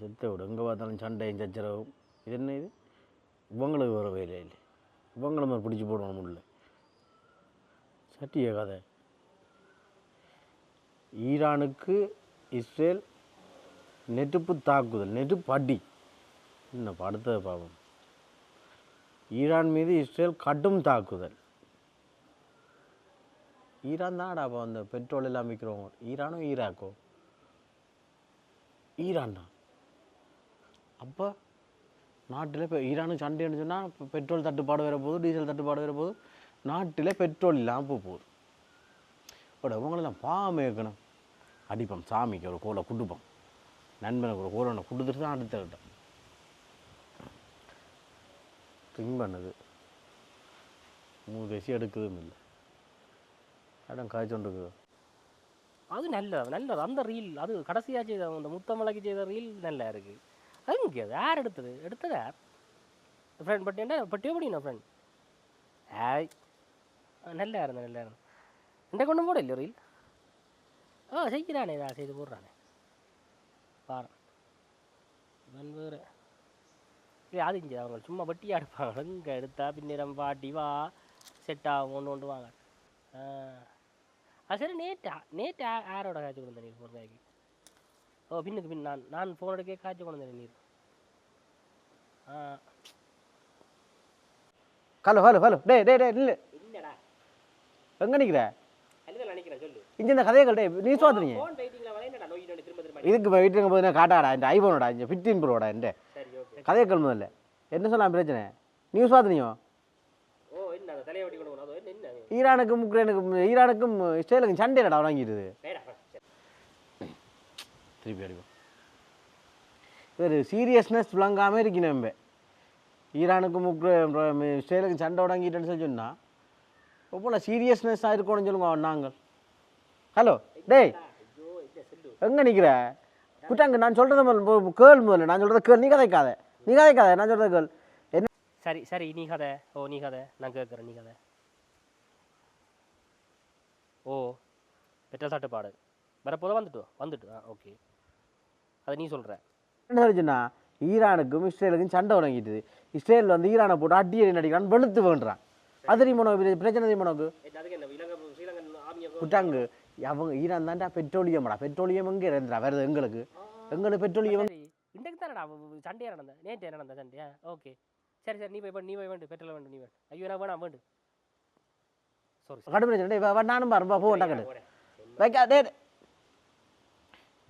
செத்த விடும் எங்கே பார்த்தாலும் சண்டையும் சச்சரவும். இது என்ன இது? இவங்களுக்கு வர வேலை இல்லை. இவங்களை மாதிரி பிடிச்சி போடணும் முடியல சட்டிய கதை. ஈரானுக்கு இஸ்ரேல் நெருப்பு தாக்குதல் நெருப்பு அடி. என்ன அடுத்தது பாவம் ஈரான் மீது இஸ்ரேல் கடும் தாக்குதல். ஈரான் தான்டா அப்போ அந்த பெட்ரோல் எல்லாம் விற்கிறவங்க. ஈரானோ ஈராக்கோ? ஈரான் தான். அப்போ நாட்டில் இப்போ ஈரானுக்கு சண்டைன்னு சொன்னால் இப்போ பெட்ரோல் தட்டுப்பாடு வர போகுது டீசல் தட்டுப்பாடு வர போகுது. நாட்டில் பெட்ரோல் இல்லாமல் போக போகுது. பட் அவங்களெல்லாம் பாவம் இருக்கணும் அடிப்போம் சாமிக்கு ஒரு கோலை குடுப்போம். நண்பனுக்கு ஒரு கோலை கொடுத்துட்டு தான் அடுத்த ட்ரிம் பண்ணுது. மூணு பேசி எடுக்கிறதும் இல்லை. இடம் காய்ச்சோண்டுக்குது அது நல்லது நல்லது அந்த ரீல் அது கடைசியாக செய்த அந்த முத்தமலைக்கு செய்த ரீல் நல்லா இருக்குது அது இங்கே அது யார் எடுத்தது? எடுத்தது யார்? ஃப்ரெண்ட் பட் என்ன? பட்டியோ படிக்கணும் ஃப்ரெண்ட் ஆய் ஆ, நல்லா இருந்தேன் நல்லா இருந்தேன் இந்த கொண்டு போட இல்லை ரீல் ஆ செய்கிறானே நான் செய்து போடுறானே. பாரு. இவன் வேறு. இல்லை அது இங்கே அவங்க சும்மா வட்டியாக எடுப்பாங்க. இங்கே எடுத்தா பின்னிடம் பாட்டி வா. செட் ஆகும் ஒன்று கொண்டு வாங்க. ஆ. ஓ பின்னுக்கு பின் நான் நான் ஃபோன் எடுக்க காய்ச்சி கொண்டு வந்தேன் நீர். ஆ. Hello hello hello. டே டே டே இல்லை இல்லைடா. எங்கே நிற்கிற இந்த கதைகள் டே நீ சோத்துறீங்க இதுக்கு வீட்டுக்கு போய் நான் காட்டாடா இந்த ஐஃபோனோட இந்த ஃபிஃப்டீன் ப்ரோட இந்த. சரி ஓகே. கதைகள் முதல்ல. என்ன சொல்லலாம் பிரச்சனை? நியூஸ் பார்த்துனியோ ஈரானுக்கும் உக்ரைனுக்கும் ஈரானுக்கும் இஸ்ரேலுக்கும் சண்டைடா வாங்கிடுது திருப்பி அடிப்போம். ஒரு சீரியஸ்னஸ் விளங்காமல் இருக்கணும் நம்ம ஈரானுக்கும் உக்ரை இஸ்ரேலுக்கும் சண்டை உடங்கிட்டேன்னு சொல்லி சொன்னால் இப்போ சீரியஸ்னஸ்ஸாக இருக்கணும்னு சொல்லுங்க நாங்கள். ஹலோ டேய் எங்கே நிற்கிற குட்டாங்க நான் சொல்கிறத கேள் முதல்ல. நான் சொல்கிறத கேள் நீ கதைக்காத. நீ கதைக்காத நான் சொல்கிறத கேள். என்ன? சரி சரி நீ கதை. ஓ நீ கதை. நான் கேட்குறேன் நீ கதை. ஓ பெட்ரோல் தட்டுப்பாடு வரப்போத வந்துட்டு? வந்துட்டு ஆ ஓகே. அதை நீ சொல்கிற என்ன சொல்லிச்சுன்னா ஈரானுக்கும் இஸ்ரேலுக்கும் சண்டை தொடங்கிட்டுது இஸ்ரேல் வந்து ஈரானை போட்டு அடி அடி நடிக்கிறான் வெளுத்து வேண்டுறான் அது உனக்கு? பிரச்சனை ஸ்ரீலங்கன் ஆமியை விட்டாங்க அவங்க ஈரான் தான்டா பெட்ரோலியம்டா. பெட்ரோலியம் எங்கே இருந்துடா? வருது எங்களுக்கு? எங்களுக்கு பெட்ரோலியம் இன்றைக்கு தானடா சண்டையா நடந்த? நேற்று நடந்த சண்டையா? ஓகே. சரி சரி நீ போய் பண்ணு, நீ போய் வேண்டு பெட்ரோல் வேண்டு நீ வேண்டு. ஐயோ நான் வேணாம் வேண்டு. சாரி கடும் நானும் பாருப்பா போ டக்கடு வைக்கா டே டே.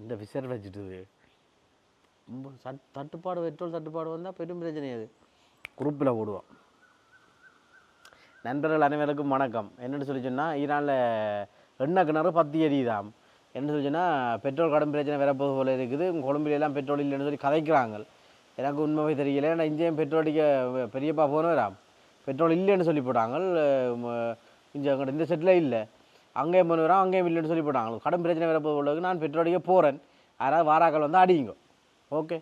இந்த விசர் வச்சுட்டு சட் தட்டுப்பாடு பெட்ரோல் தட்டுப்பாடு வந்தால் பெரும் பிரச்சனை அது. குரூப்பில் போடுவோம். நண்பர்கள் அனைவருக்கும் வணக்கம். என்னென்னு சொல்லி சொன்னால் ஈரானில் எண்ணெய் கிணறு பத்து எரியுதாம். என்ன சொல்லி சொன்னால் பெட்ரோல் கடும் பிரச்சனை வரப்போது போல இருக்குது. கொழும்புல பெட்ரோல் இல்லைன்னு சொல்லி கதைக்கிறாங்க. எனக்கு உண்மை தெரியல. ஏன்னா இங்கேயும் பெட்ரோல் அடிக்க பெரியப்பா போனவராம் பெட்ரோல் இல்லைன்னு சொல்லி போட்டாங்க. இங்கே அங்கே இந்த செட்டில் இல்லை. அங்கேயும் போனவராம் அங்கேயும் இல்லைன்னு சொல்லி போட்டாங்க. கடும் பிரச்சனை வரப்போது உள்ளதுக்கு நான் பெட்ரோல் அடிக்க போகிறேன் யாராவது வாராக்கள் வந்து அடிங்க ஓகே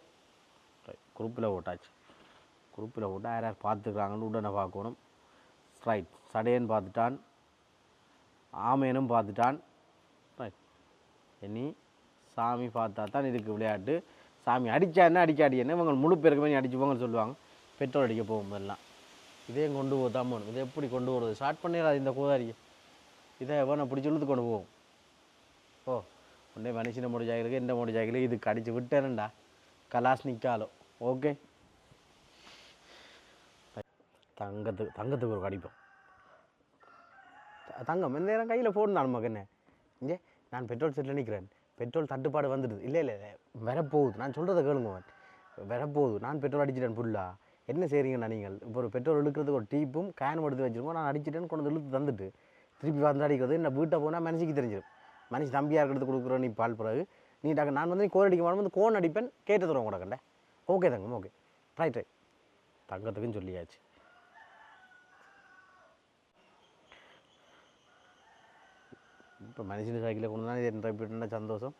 குரூப்பில் ஓட்டாச்சு. குரூப்பில் ஓட்டா யார் யார் பார்த்துக்கிறாங்கன்னு உடனே பார்க்கணும். ரைட் சடையன் பார்த்துட்டான். ஆமையனும் பார்த்துட்டான். ரைட் இனி சாமி பார்த்தா தான் இதுக்கு விளையாட்டு. சாமி அடிச்சா என்ன அடிக்காடி என்ன? இவங்க முழு பேருக்குமே அடிச்சுப்போங்கன்னு சொல்லுவாங்க. பெட்ரோல் அடிக்க போகும்போதெல்லாம் இதே இதையும் கொண்டு போதான் போகணும். இதை எப்படி கொண்டு போகிறது ஸ்டார்ட் பண்ணிடாது இந்த கோதாரியை இதை எவனை பிடிச்சி இழுத்து கொண்டு போவோம்? ஓ உடனே மனுஷன மோடி ஜாகிருக்கு எந்த மோடி ஜாகிருக்கு இதுக்கு அடிச்சு விட்டேன்டா. கலாஸ்னிக்காலோ ஓகே தங்கத்துக்கு தங்கத்துக்கு ஒரு கடிப்போம் தங்கம் இந்த நேரம் கையில் ஃபோன் தான் நமக்கு என்ன இங்கே நான் பெட்ரோல் செட்டில் நிற்கிறேன் பெட்ரோல் தட்டுப்பாடு வந்துடுது இல்லை இல்லை வரப்போகுது நான் சொல்கிறத கேளுங்க வரப்போகுது நான் பெட்ரோல் அடிச்சிட்டேன் ஃபுல்லா என்ன செய்கிறீங்கண்ணா நீங்கள் இப்போ ஒரு பெட்ரோல் இழுக்கிறதுக்கு ஒரு டீப்பும் கேனும் எடுத்து வச்சுருக்கோம் நான் அடிச்சிட்டேன்னு கொண்டு வந்து இழுத்து தந்துட்டு திருப்பி வந்து அடிக்கிறது என்ன வீட்டை போனால் மனுஷிக்கு தெரிஞ்சிடும் மனுஷன் தம்பியாக இருக்கிறது கொடுக்குறோன்னு பால் பிறகு நீ டாக்டர் நான் வந்து நீ கோர் அடிக்க மாட்டோம் வந்து கோன் அடிப்பேன் கேட்டு தருவோம் கூட ஓகே தங்கம் ஓகே ரைட் ரைட் தங்கத்துக்குன்னு சொல்லியாச்சு. இப்போ மனுஷன் சைக்கிளில் கொண்டு தான் இது ட்ரைப் சந்தோஷம்?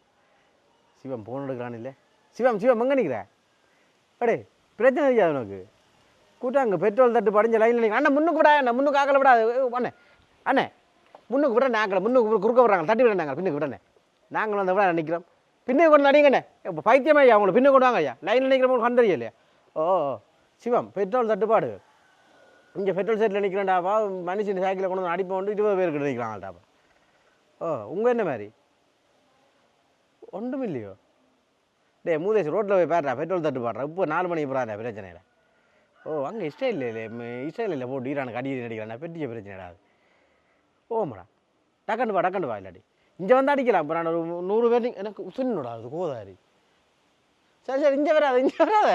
சிவம் ஃபோன் எடுக்கிறான் இல்லை. சிவம் சிவம் எங்கே நிற்கிற அடே பிரச்சனை தெரியாது உனக்கு? கூட்டாங்க பெட்ரோல் தட்டு படிஞ்ச லைனில் நிற்க அண்ணா முன்னுக்கு விடா அண்ணா முன்னுக்கு ஆக்கல விடா. அண்ணே அண்ணே முன்னுக்கு விட நாங்கள் முன்னுக்கு குறுக்க விட்றாங்க தட்டி விட நாங்கள் பின்னுக்கு விடண்ணே. நாங்களும் அந்த விட நிற்கிறோம் பின்னே கொண்டு அடிங்கண்ணே இப்போ பைத்தியமே ஐயா உங்களை பின்னே கொண்டு வாங்க ஐயா. லைனில் நிற்கிறவங்க கண்டறிய இல்லையா? ஓ ஓ. சிவம் பெட்ரோல் தட்டுப்பாடு. இங்கே பெட்ரோல் செட்டில் நிற்கிறேன்டாப்பா மனுஷன் சைக்கிளில் கொண்டு வந்து அடிப்போம் வந்து இருபது பேருக்கு கிட்ட நிற்கிறாங்கட்டாப்பா ஓ உங்கள் என்ன மாதிரி? ஒன்றும் இல்லையோ? டே மூதேஷ் ரோட்டில் போய் பேடுறா பெட்ரோல் தட்டுப்பாடுறா இப்போ நாலு மணிக்கு போகிறாங்க பிரச்சனையில் ஓ அங்கே இஸ்ரேல் இல்லை இஸ்ரேல் இல்லை போட்டு ஈரானுக்கு அடி நடிக்கிறான் பெட்டிய பிரச்சனைடா அது. ஓமாடா டக்கண்டு வா டக்கண்டு வா இல்லாடி இங்கே வந்து அடிக்கலாம் இப்போ நான் ஒரு நூறு பேர் எனக்கு சுண்ணோடா அது கோதாரி. சரி சரி இங்கே வராது இங்கே வராத.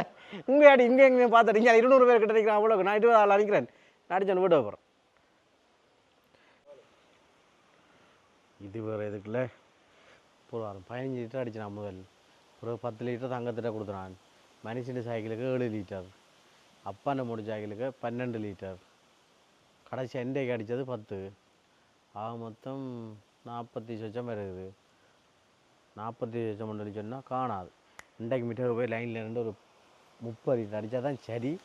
இங்கே அடி இங்கே எங்கேயும் பார்த்துட்டு இங்கே இருநூறு பேர் கிட்ட நிற்கிறேன் அவ்வளோ நான் இருபது ஆள் அடிக்கிறேன். நான் அடிச்சு வீட்டு போகிறேன் இது வேறு எதுக்குள்ள போகிறான் பதினஞ்சு லிட்டர் அடிச்சான் முதல். ஒரு பத்து லிட்டர் தங்கத்திட்ட கொடுத்துறான். மனுஷன் சைக்கிளுக்கு ஏழு லிட்டர். அப்பாண்ட மூணு சைக்கிளுக்கு பன்னெண்டு லிட்டர். கடைசி எண்டைக்கு அடித்தது பத்து. ஆக மொத்தம் நாற்பத்தி சொச்சம் இருக்குது. நாற்பத்தி சொச்சம் மட்டும் சொன்னால் காணாது. இன்றைக்கு மீட்டர் போய் லைனில் இருந்து ஒரு முப்பது அடித்தா தான் சரி.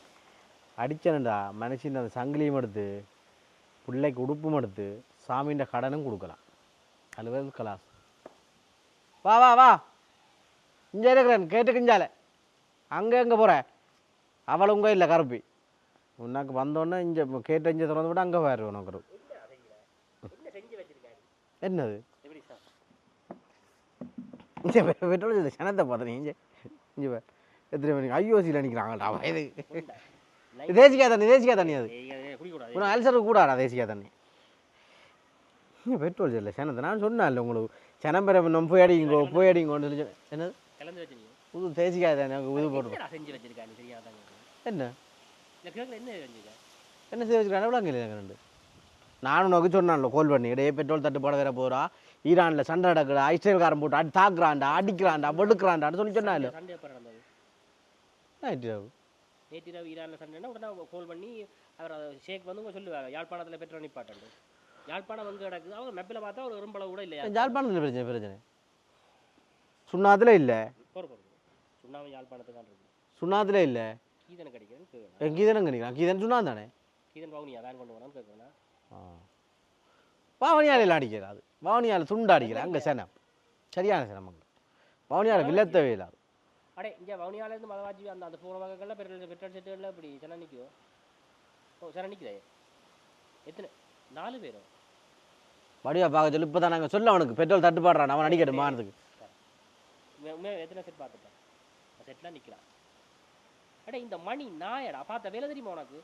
அடிச்சேன்டா மனுஷன் அந்த சங்கிலியும் எடுத்து பிள்ளைக்கு உடுப்பும் எடுத்து சாமின்ற கடனும் கொடுக்கலாம். அது கலாஸ் வா வா வா. இங்கே இருக்கிறேன். கேட்டு கிஞ்சால அங்கே எங்கே போகிற அவளும் இல்லை கருப்பி. உனக்கு வந்தோடனே இங்கே கேட்டு இங்கே திறந்து விட அங்கே வேறு உனக்கு ஒரு- என்ன செஞ்சு வச்சிருக்காரு என்னது? பெட்ரோல் இந்த சனத்தை பார்த்தேன் இங்கே. இங்கே எத்தனை மணிக்கு ஐயோசியில் நிற்கிறாங்கடா வயது. தேசிக்கா தண்ணி தேசிக்கா தண்ணி அது. உனக்கு அல்சருக்கு கூடாடா தேசிக்கா தண்ணி. இங்கே பெட்ரோல் இல்லை சனத்தை நான் சொன்னேன்ல உங்களுக்கு சனம் பெற நம்ம போய் அடிங்கோ போய் அடிங்கோன்னு சொல்லி. என்னது? வச்சிருக்கீங்க புது தேசிக்கா புது போட்டு என்ன? என்ன செய்ய எவ்வளோ அங்கே எனக்கு ரெண்டு நானும் உனக்கு சொன்னான்ல கோல் பண்ணி. இடையே பெட்ரோல் தட்டுப்பாடு வேற போகிறா ஈரானில் சண்டை நடக்குது இஸ்ரேல்காரன் போட்டு அடி தாக்குறான்டா அடிக்கிறான்டா வெடுக்கிறான்டான்னு சொல்லி எப்போ நடந்தது? நைட்டு நேற்று இரவு ஈரானில் சண்டைனா உடனே கால் பண்ணி அவர் ஷேக் வந்து உங்க சொல்லுவாங்க யாழ்ப்பாணத்தில் பெட்ரோல் நிப்பாட்டு யாழ்ப்பாணம் வந்து கிடக்குது அவங்க மெப்பில் பார்த்தா ஒரு எறும்பளவு கூட இல்லையா? ஜாழ்ப்பாணத்தில் பிரச்சனை பிரச்சனை? சுண்ணாத்தில் இல்லை. சுண்ணாம யாழ்ப்பாணத்துக்கு தான் இருக்குது சுண்ணாத்தில் இல்லை. கேட்கணும் என் கீதனம் கணிக்கிறான் கீதன் சுண்ணா தானே கீதன் பவுனியா வேன் கொண்டு போனான்னு கேட்கணும் பவனியாலையில் அடிக்கிறாது பவனியால் துண்டு அடிக்கிறேன் அங்கே சனம் சரியான சனம் அங்கே பவனியால் வில்லத்தவே இல்லாது அடே இங்கே வவுனியாலேருந்து மதவாஜி அந்த அந்த போன வகைகளில் பெட்ரோல் பெட்ரோல் செட்டுகளில் இப்படி சென்னை நிற்குதோ ஓ சென்னை நிற்குதே எத்தனை? நாலு பேரும் வடிவா பார்க்க சொல்லி இப்போ தான் நாங்கள் சொல்ல அவனுக்கு பெட்ரோல் தட்டுப்பாடுறான் அவன் அடிக்கட்டும் மானதுக்கு உண்மை- உண்மையா எத்தனை செட் பார்த்துட்டேன் செட்லாம் நிற்கிறான் அடே இந்த மணி நாயடா பார்த்த வேலை தெரியுமா உனக்கு?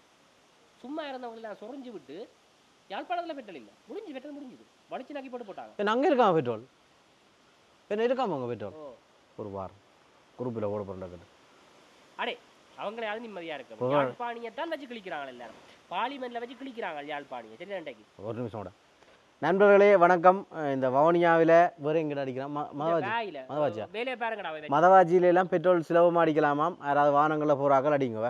சும்மா இருந்தவங்களெல்லாம் சொரிஞ்சு விட்டு யாழ்ப்பாணத்தில் பெட்ரோல் இல்லை. முடிஞ்சு பெட்ரோல் முடிஞ்சுது. வலிச்சு நக்கி போட்டு போட்டாங்க. என்ன அங்கே இருக்கான் பெட்ரோல். என்ன அங்கே பெட்ரோல். ஒரு வாரம். குரூப்பில் ஓட போகிறேன் அடே அவங்களே அது நிம்மதியா. இருக்கு. யாழ்ப்பாணியத்தான் வச்சு கிழிக்கிறாங்க எல்லாரும். பார்லிமெண்ட்ல வச்சு கிழிக்கிறாங்க யாழ்ப்பாணியை. சரி ரெண்டைக்கு? ஒரு நிமிஷம் கூட நண்பர்களே வணக்கம். இந்த வவுனியாவில் வேறு எங்கிட்ட அடிக்கிறான். மதவாஜி. மதவாஜியா? வேலையை பாருங்கடா மதவாஜியில எல்லாம் பெட்ரோல் சிலவமாக அடிக்கலாமாம் யாராவது வாகனங்களில் போகிறாக்கள் அடிங்கவ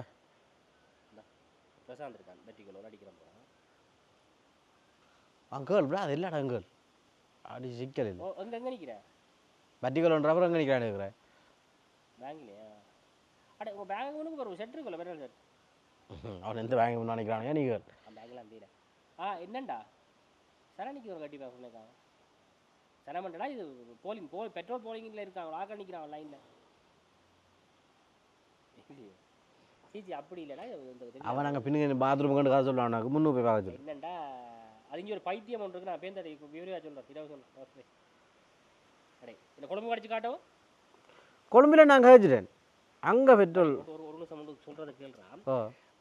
பிரசாந்த் இருக்கான் வெட்டிகளோட அடிக்கிறான் போறான். அங்கேள் விட அது இல்லடா அங்கேள் அடி சிக்கல் இல்லை. ஓ எங்க எங்க நிக்கிற? வட்டிகளன்றவர் அங்கே நிற்கிறான் இருக்கிறேன் பேங்க்லயா? அடே உங்க பேங்க் ஒன்றுக்கு ஒரு செட் இருக்குல்ல செட் அவன் எந்த வாங்கி முன்னாடி நிற்கிறானே நீங்கள் அந்த பேங்க்ல அந்த ஆ என்னண்டா? சரணிக்கு ஒரு கட்டி பேச சரமண்டடா இது போலிங் போ பெட்ரோல் போலிங்கில் இருக்காங்க ஆக்க நிற்கிறாங்க லைனில் சிசி அப்படி இல்லைடா அவன் நாங்கள் பின்னுக்கு பாத்ரூம் கண்டு கதை சொல்லுவான் முன்னூறு போய் பார்க்க சொல்லு. என்னண்டா? அது இங்கே ஒரு பைத்தியம் ஒன்று இருக்கு. நான் பேந்தடை விவரியா சொல்கிறேன் இதை சொல்கிறேன் அடே இந்த குழம்பு கடிச்சு காட்டவும் கொழும்பில் நான் கழிச்சிட்டேன் அங்கே பெட்ரோல். ஒரு ஒரு நிமிஷம் வந்து சொல்கிறத கேள்றான்.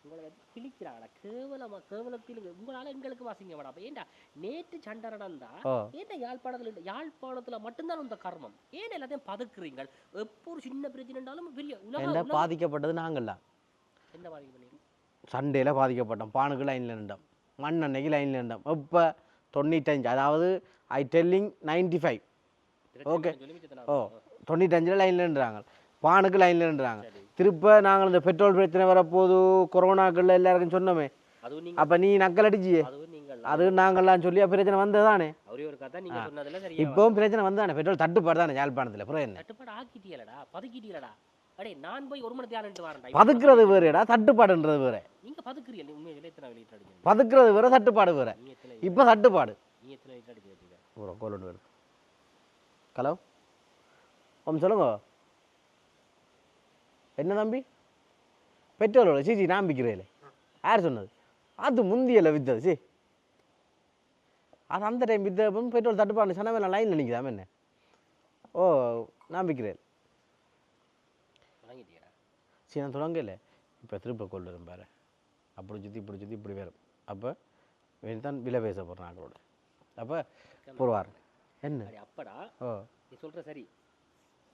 உங்களை கிழிக்கிறாங்களா கேவலமா கேவலத்தில் உங்களால எங்களுக்கு வாசிங்க வேடா ஏன்டா நேற்று சண்டை நடந்தா ஓ ஏன்டா யாழ்ப்பாணத்துல யாழ்ப்பாணத்துல மட்டும்தான் இந்த கர்மம்? ஏன் எல்லாத்தையும் பதுக்குறீங்க எப்போ ஒரு சின்ன பிரச்சனைனாலும் பெரிய உலக என்ன உலக- பாதிக்கப்பட்டது நாங்கள்லாம். என்ன பாதிக்க பண்ணி சண்டேல பாதிக்கப்பட்டோம். பானுக்கு லைனில் இருந்தோம் மண்ணெண்ணைக்கு லைனில் இருந்தோம் இப்போ தொண்ணூத்தஞ்சு. அதாவது ஐ டெல்லிங் நைன்டி ஃபைவ் மிச்சத்தை ஓ தொண்ணூத்தஞ்சில் லைனில் இருந்துறாங்க பானுக்கு லைனில் சரி. திருப்ப நாங்கள் இந்த பெட்ரோல் பிரச்சனை வரப்போது கொரோனாக்கள் எல்லாருக்கும் சொன்னோமே. அப்போ நீ நக்கல் அடிச்சியே. அது நாங்கள்லாம் சொல்லி பிரச்சனை. சொன்னதுல சரியா இப்போவும் பிரச்சனை வந்தானே பெட்ரோல் தட்டுப்பாடு தானே யாழ்ப்பாணத்தில் அப்புறம் என்ன? அடே நான் போய் ஒரு மணி தியானம் பதுக்கிறது வேறுடா தட்டுப்பாடுன்றது வேறு. நீங்க பதுக்குறீங்க. உண்மையிலே எத்தனை வெளியிட்டு அடிக்கிறீங்க பதுக்கிறது வேறு தட்டுப்பாடு வேறு. இப்போ தட்டுப்பாடு நீ எத்தனை வெளியிட்டு அடிச்சு வச்சுக்க ஒரு கோல் ஒன்று வருது ஹலோ? ஓம் சொல்லுங்க. என்ன தம்பி? பெட்ரோலோட சீச்சி நான் விற்கிறேன் யார் சொன்னது? அது முந்தியல வித்தது சி. அது அந்த டைம் வித்த பெட்ரோல் தட்டுப்பாடு சனவேல லைனில் நிற்குதாம என்ன? ஓ நான் தொடங்கிட்டியா நான் தொடங்கல. இப்போ திருப்ப கொண்டு வரும் பாரு. அப்படி சுற்றி இப்படி சுற்றி இப்படி வரும். அப்போ தான் விலை பேச போகிறேன் ஆக்களோட அப்போ போடுவார். என்ன? அப்படா. ஓ. நீ சொல்ற சரி.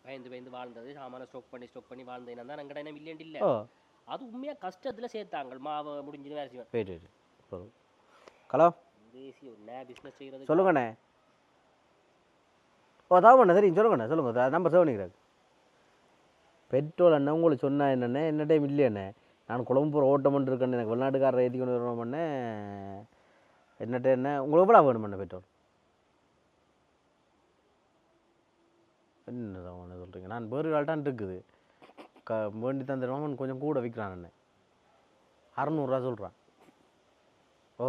பயந்து பயந்து வாழ்ந்தது சாமான ஸ்டாக் பண்ணி ஸ்டாக் பண்ணி வாழ்ந்தேன் தான் எங்கட என்ன இல்லையன்ட்டு இல்லை. அது உண்மையா கஷ்டத்துல சேர்த்தாங்க மாவு முடிஞ்சு வேலை செய்வேன் வெயிட் போதும். ஹலோ? தேசிய ஒரு நே பிஸ்னஸ் செய்கிறது சொல்லுங்கண்ணே. ஓ தாவண்ணே சரி சொல்லுங்கண்ணே சொல்லுங்க. நம்பர் சேவனிக்கிறாங்க பெட்ரோல் அண்ணே உங்களுக்கு சொன்னா என்னண்ணே? என்ன டைம் இல்லையண்ணே நான் குழம்பு ஓட்டம் இருக்கேன் எனக்கு வெளிநாட்டுக்காரரை ஏற்றி கொண்டு வரணும்ண்ணே? என்ன உங்களுக்கு எவ்வளோ வேணுமண்ணே பெட்ரோல்? என்ன தான் சொல்கிறீங்க நான் வேறு ஆள்தான் இருக்குது. க வேண்டி தந்துடுவான் கொஞ்சம் கூட விற்கிறான் அண்ணே அறநூறுரூவா சொல்கிறான் ஓ.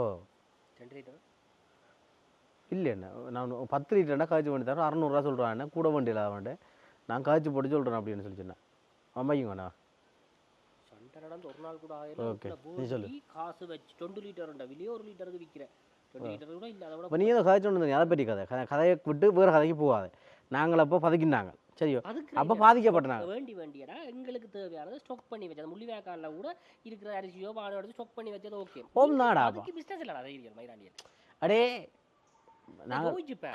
இல்லைண்ணே நான் பத்து லிட்டர்னா காய்ச்சி பண்ணி தரேன். அறநூறுவா சொல்கிறான் கூட வண்டியில் அவன்ட்டு நான் காய்ச்சி போட்டு சொல்கிறேன் அப்படின்னு சொல்லி சொன்னேன். அம்மாய்க்குங்கண்ணா சண்டை நடந்து ஒரு நாள் கூட. ஆயிரம். காசு வச்சு டுவெண்ட்டி லிட்டர் வெளியே ஒரு லிட்டருக்கு விற்கிறேன் இல்லை அதை இப்போ நீ ஏதோ காய்ச்சி ஒன்று அதை பற்றி கதை. கதை கதையை விட்டு வேறு கதைக்கு போகாது. நாங்கள் அப்போ பதுக்கினாங்க. சரியோ? அதுக்கு அப்போ இல்ல. பாதிக்கப்பட்டாங்க வேண்டி வேண்டியடா. எங்களுக்கு தேவையானது ஸ்டாக் பண்ணி வச்சது முள்ளிவேக்கால கூட இருக்கிற அரிசியோ பானோ எடுத்து ஸ்டாக் பண்ணி வச்சது ஓகே ஓம் நாடா அதுக்கு பிஸ்னஸ் இல்லடா தைரியம் மயிராண்டியல் அடே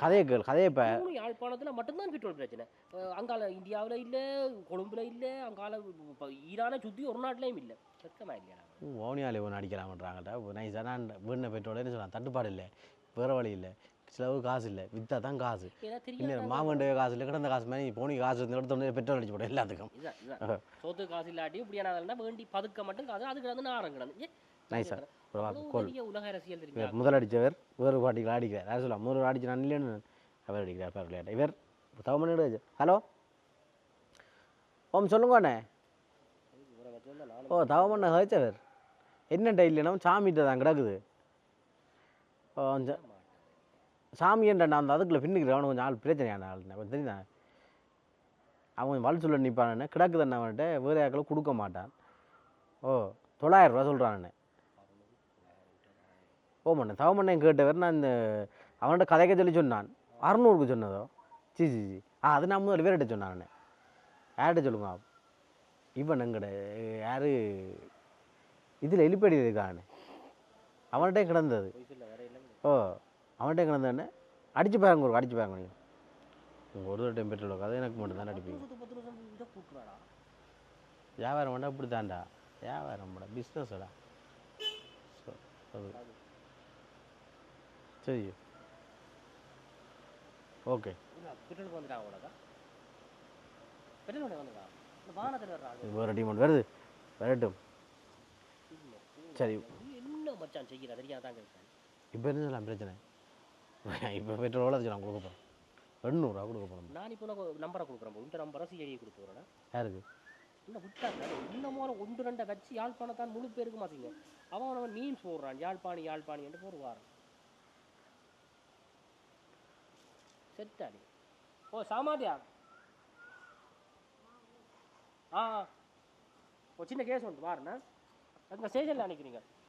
கதையை கேள் கதையை இப்போ யாழ்ப்பாணத்துல மட்டும்தான் பெட்ரோல் பிரச்சனை. அங்கால இந்தியாவுல இல்ல கொழும்புல இல்ல அங்கால ஈரானை சுத்தி ஒரு நாட்டிலையும் இல்ல. சத்தமா இல்லையா ஓனியாலே ஒன்று அடிக்கலாமன்றாங்கடா. நைஸாக நான் வீணை பெட்ரோல் என்ன சொல்லலாம். தட்டுப்பாடு இல்லை வேறு வழி இல்லை. செலவு காசு இல்லை விற்றா தான் காசு இல்லை தெரியாது மாமண்ட காசு இல்லை கிடந்த காசு மாதிரி போனி காசு இருந்து எடுத்து பெட்ரோல் அடிச்சு போடும் எல்லாத்துக்கும். சோத்து காசு இல்லாட்டி இப்படியான வேண்டி பதுக்க மட்டும் காசு அதுக்கு வந்து நாரம் கிடந்து ஏ, கோல். இவர் முதல் அடித்தவர் வேறு பாட்டிகள் அடிக்கிறார் யார் சொல்லலாம் முதல் அடிச்சு நான் இல்லைன்னு அவர் அடிக்கிறார் பேர் விளையாட்டு. இவர் தவமணி ஹலோ? ஓம் சொல்லுங்க அண்ணே. இவரை ஓ தவமண்ண ஹரிச்சவர் என்னட்ட இல்லைன்னா சாமிகிட்ட தான் கிடக்குது. ஓ சாமி என்ற நான் அந்த அதுக்குள்ள பின்னுக்கிறேன் அவனுக்கு கொஞ்சம் ஆள் பிரச்சனையான ஆள் கொஞ்சம் தெரியுதா? அவன் கொஞ்சம் வல் சொல்ல நிற்பானே கிடக்குது அவன்கிட்ட. வேறு யாக்களை கொடுக்க மாட்டான். ஓ தொள்ளாயிரம் ரூபா சொல்கிறான் ஓ மண்ணே தவமண்ணன் கேட்டவர் நான் இந்த அவன்கிட்ட கதைக்க சொல்லி சொன்னான். அறநூறுக்கு சொன்னதோ? C C C. ஆ அது நான் முதல் பேர்கிட்ட சொன்னான் யார்கிட்ட சொல்லுங்க இவன் எங்கட யார்? இதில் எலிப்படி இருக்கானே அவன்கிட்ட கிடந்தது. ஓ அவன்கிட்ட கிடந்தானே அடிச்சு பாருங்க ஒரு அடிச்சு பாருங்க நீங்கள் உங்கள் ஒரு டைம் பெட்ரோல் கதை எனக்கு மட்டும் தானே அடிப்பீங்க. வியாபாரம் பண்ணால் இப்படி தான்டா வியாபாரம் பண்ண பிஸ்னஸ்டா ஸோ அது சரி ஓகே பெட்ரோல் வந்துட்டாங்க உனக்கா பெட்ரோல் வண்டி வந்துடா இந்த வானத்தில் வர்றாங்க இது வேறு டீம் வரது வரட்டும் சரி என்ன மச்சான் செய்கிற தெரியாத தான் கேட்பேன் இப்போ என்ன சொல்லலாம் பிரச்சனை இப்போ பெட்ரோல் நான் கொடுக்க போகிறேன் எண்ணூறுரூவா கொடுக்க போகிறோம் நான் இப்போ உனக்கு நம்பரை கொடுக்குறேன் இந்த நம்பரை சிஐடி கொடுத்து வரேன் யாருக்கு இந்த விட்டாங்க மாதிரி ஒன்று ரெண்டை வச்சு யாழ்ப்பாணத்தான் முழு பேருக்கு மாற்றிங்க அவன் அவன் மீன்ஸ் போடுறான் யாழ்ப்பாணி யாழ்ப்பாணி என்று போட்டு வாரம் செட்டாடி ஓ சாமாதியா? ஆ ஆ. ஒரு சின்ன கேஸ் உண்டு வாருண்ணா அங்கே ஸ்டேஷனில் நினைக்கிறீங்க